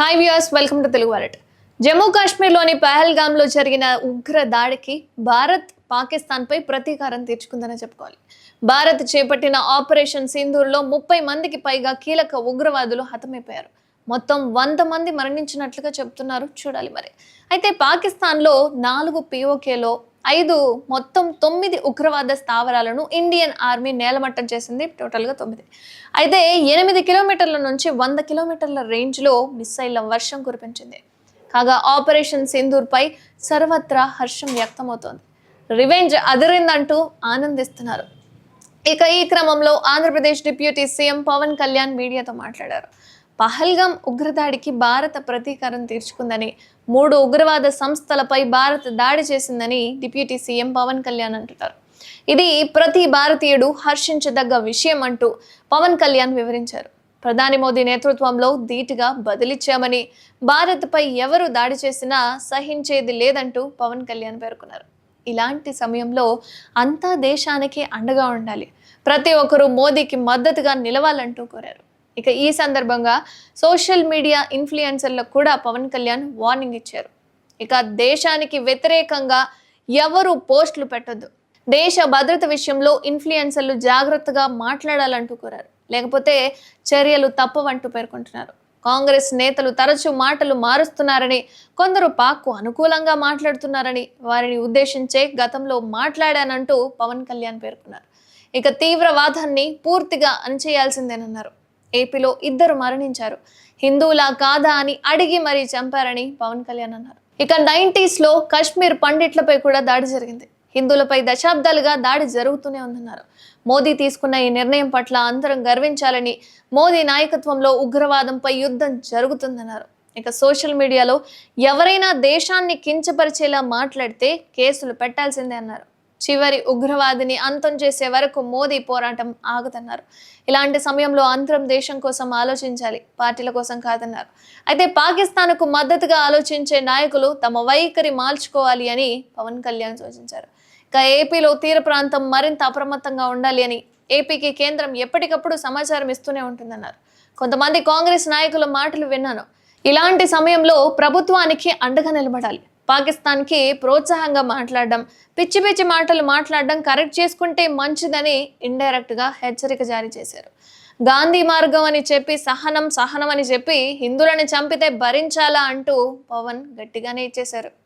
Hi viewers welcome to Telugu wallet Jammu కాశ్మీర్లోని పహల్గామ్లో జరిగిన ఉగ్ర దాడికి భారత్ పాకిస్తాన్పై ప్రతీకారం తీర్చుకుందని చెప్పుకోవాలి. భారత్ చేపట్టిన ఆపరేషన్ సింధూర్లో ముప్పై మందికి పైగా కీలక ఉగ్రవాదులు హతమైపోయారు. మొత్తం వంద మంది మరణించినట్లుగా చెబుతున్నారు చూడాలి మరి. అయితే పాకిస్తాన్లో నాలుగు పిఓకేలో ఐదు మొత్తం తొమ్మిది ఉగ్రవాద స్థావరాలను ఇండియన్ ఆర్మీ నేలమట్టం చేసింది. టోటల్గా తొమ్మిది. అయితే ఎనిమిది కిలోమీటర్ల నుంచి వంద కిలోమీటర్ల రేంజ్లో మిస్సైళ్ళ వర్షం కురిపించింది. కాగా ఆపరేషన్ సింధూర్పై సర్వత్రా హర్షం వ్యక్తమవుతోంది. రివెంజ్ అదిరిందంటూ ఆనందిస్తున్నారు. ఇక ఈ క్రమంలో ఆంధ్రప్రదేశ్ డిప్యూటీ సీఎం పవన్ కళ్యాణ్ మీడియాతో మాట్లాడారు. పహల్గాం ఉగ్రదాడికి భారత ప్రతీకారం తీర్చుకుందని మూడు ఉగ్రవాద సంస్థలపై భారత్ దాడి చేసిందని డిప్యూటీ సీఎం పవన్ కళ్యాణ్ అంటున్నారు. ఇది ప్రతి భారతీయుడు హర్షించదగ్గ విషయం అంటూ పవన్ కళ్యాణ్ వివరించారు. ప్రధాని మోదీ నేతృత్వంలో ధీటుగా బదిలిచ్చామని భారత్పై ఎవరు దాడి చేసినా సహించేది లేదంటూ పవన్ కళ్యాణ్ పేర్కొన్నారు. ఇలాంటి సమయంలో అంతా దేశానికి అండగా ఉండాలి. ప్రతి ఒక్కరూ మోదీకి మద్దతుగా నిలవాలంటూ కోరారు. ఇక ఈ సందర్భంగా సోషల్ మీడియా ఇన్ఫ్లుయెన్సర్లకు కూడా పవన్ కళ్యాణ్ వార్నింగ్ ఇచ్చారు. ఇక దేశానికి వ్యతిరేకంగా ఎవరు పోస్టులు పెట్టద్దు. దేశ భద్రత విషయంలో ఇన్ఫ్లుయెన్సర్లు జాగ్రత్తగా మాట్లాడాలంటూ కోరారు. లేకపోతే చర్యలు తప్పవంటూ పేర్కొంటున్నారు. కాంగ్రెస్ నేతలు తరచూ మాటలు మారుస్తున్నారని కొందరు పాక్కు అనుకూలంగా మాట్లాడుతున్నారని వారిని ఉద్దేశించే గతంలో మాట్లాడానంటూ పవన్ కళ్యాణ్ పేర్కొన్నారు. ఇక తీవ్రవాదాన్ని పూర్తిగా అణచేయాల్సిందేనన్నారు. ఏపీలో ఇద్దరు మరణించారు. హిందువులా కాదా అని అడిగి మరీ చంపారని పవన్ కళ్యాణ్ అన్నారు. ఇక నైంటీస్లో కశ్మీర్ పండిట్లపై కూడా దాడి జరిగింది. హిందువులపై దశాబ్దాలుగా దాడి జరుగుతూనే ఉందన్నారు. మోదీ తీసుకున్న ఈ నిర్ణయం పట్ల అందరం గర్వించాలని మోదీ నాయకత్వంలో ఉగ్రవాదంపై యుద్ధం జరుగుతుందన్నారు. ఇక సోషల్ మీడియాలో ఎవరైనా దేశాన్ని కించపరిచేలా మాట్లాడితే కేసులు పెట్టాల్సిందే అన్నారు. చివరి ఉగ్రవాదిని అంతం చేసే వరకు మోదీ పోరాటం ఆగదన్నారు ఇలాంటి సమయంలో అందరం దేశం కోసం ఆలోచించాలి పార్టీల కోసం కాదన్నారు. అయితే పాకిస్తాన్కు మద్దతుగా ఆలోచించే నాయకులు తమ వైఖరి మార్చుకోవాలి అని పవన్ కళ్యాణ్ సూచించారు. ఇక ఏపీలో తీర ప్రాంతం మరింత అప్రమత్తంగా ఉండాలి అని ఏపీకి కేంద్రం ఎప్పటికప్పుడు సమాచారం ఇస్తూనే ఉంటుందన్నారు. కొంతమంది కాంగ్రెస్ నాయకుల మాటలు విన్నాను. ఇలాంటి సమయంలో ప్రభుత్వానికి అండగా నిలబడాలి. పాకిస్తాన్కి ప్రోత్సాహంగా మాట్లాడడం పిచ్చి పిచ్చి మాటలు మాట్లాడడం కరెక్ట్ చేసుకుంటే మంచిదని ఇండైరెక్ట్గా హెచ్చరిక జారీ చేశారు. గాంధీ మార్గం అని చెప్పి సహనం సహనం అని చెప్పి హిందువులను చంపితే భరించాలా అంటూ పవన్ గట్టిగానే ఇచ్చేశారు.